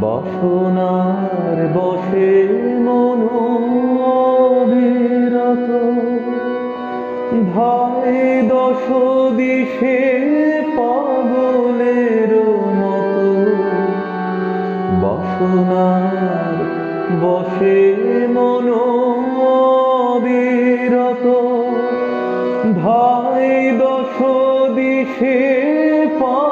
বাসনার বসে মন অবিরত ধায় দশ দিশে পাগলের মতো। বাসনার বসে মন অবিরত ধায় দশ দিশে পাগলের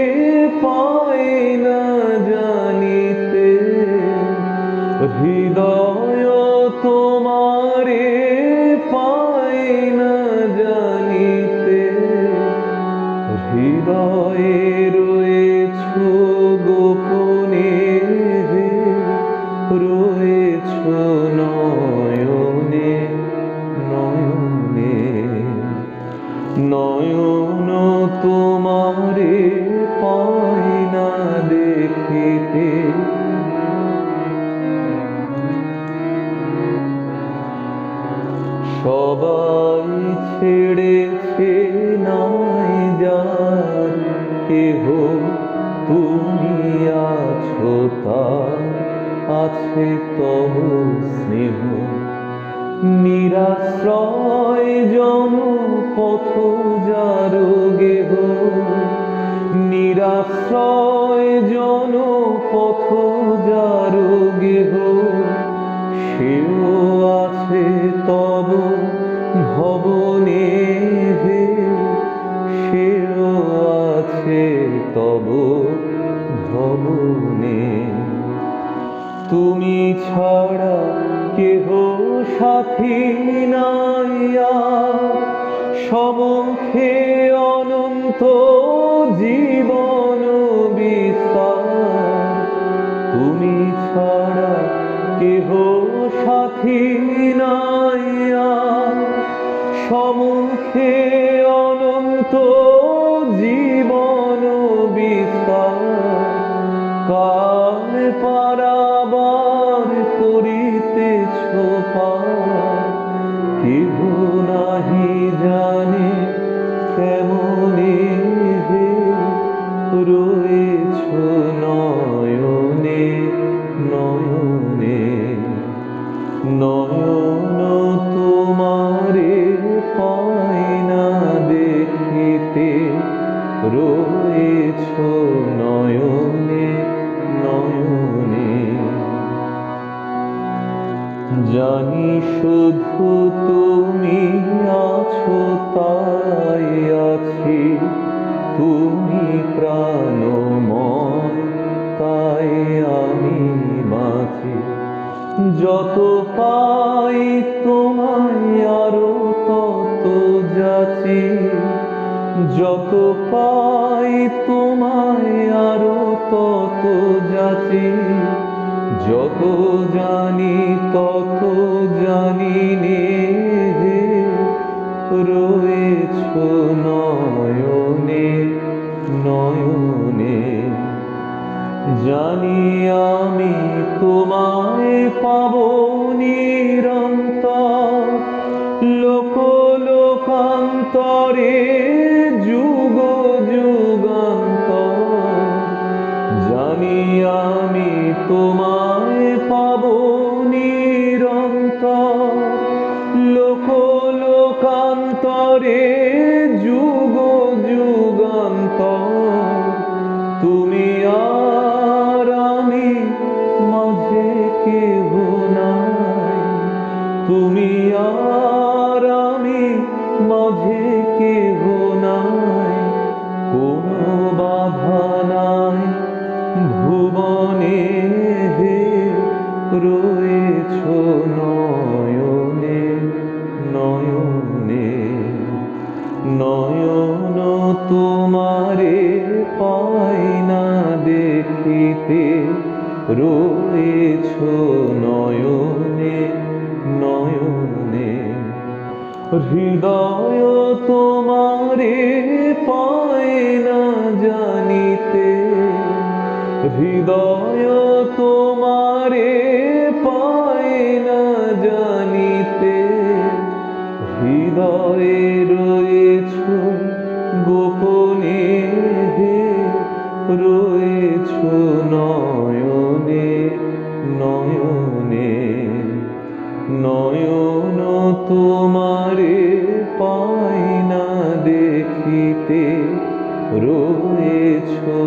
কেহ তুমি আছো তার আছে তব স্নেহ। নিরাশ্রয় জন পথ তুমি ছাড়া কেহ সাথী নাইয়া সমুখে অনন্ত জীবন বিস্তার। তুমি ছাড়া কেহ সাথী নাইয়া সমুখে অনন্ত জানি শুধু তুমি আছো, তাই আছি। তুমি প্রাণময়, তাই আমি বাঁচি যত পাই তোমায় আরও তত যাচি যত পাই তোমায় আরও তত যাচি যত জানি, তত জানি নে রয়েছ নয়নে নয়নে। জানি আমি তোমায় পাব নিরন্তর লোক লোকান্তরে লোক লোকান্তরে যুগ যুগান্তর। তুমি আর আমি মাঝে কেহ নাই। তুমি আর আমি মাঝে কেহ নাই। বাধা নাই, ভুবনে হে রয়েছ। তোমারে পাই না দেখিতে। রয়েছ নয়নে নয়নে। হৃদয় তোমারে পায় না জানিতে। হৃদয় তোমারে পায় না জানিতে। হৃদয়ে কিছু নয়নে নয়নে নয়ন তোমারে পাই না দেখিতে। রয়েছো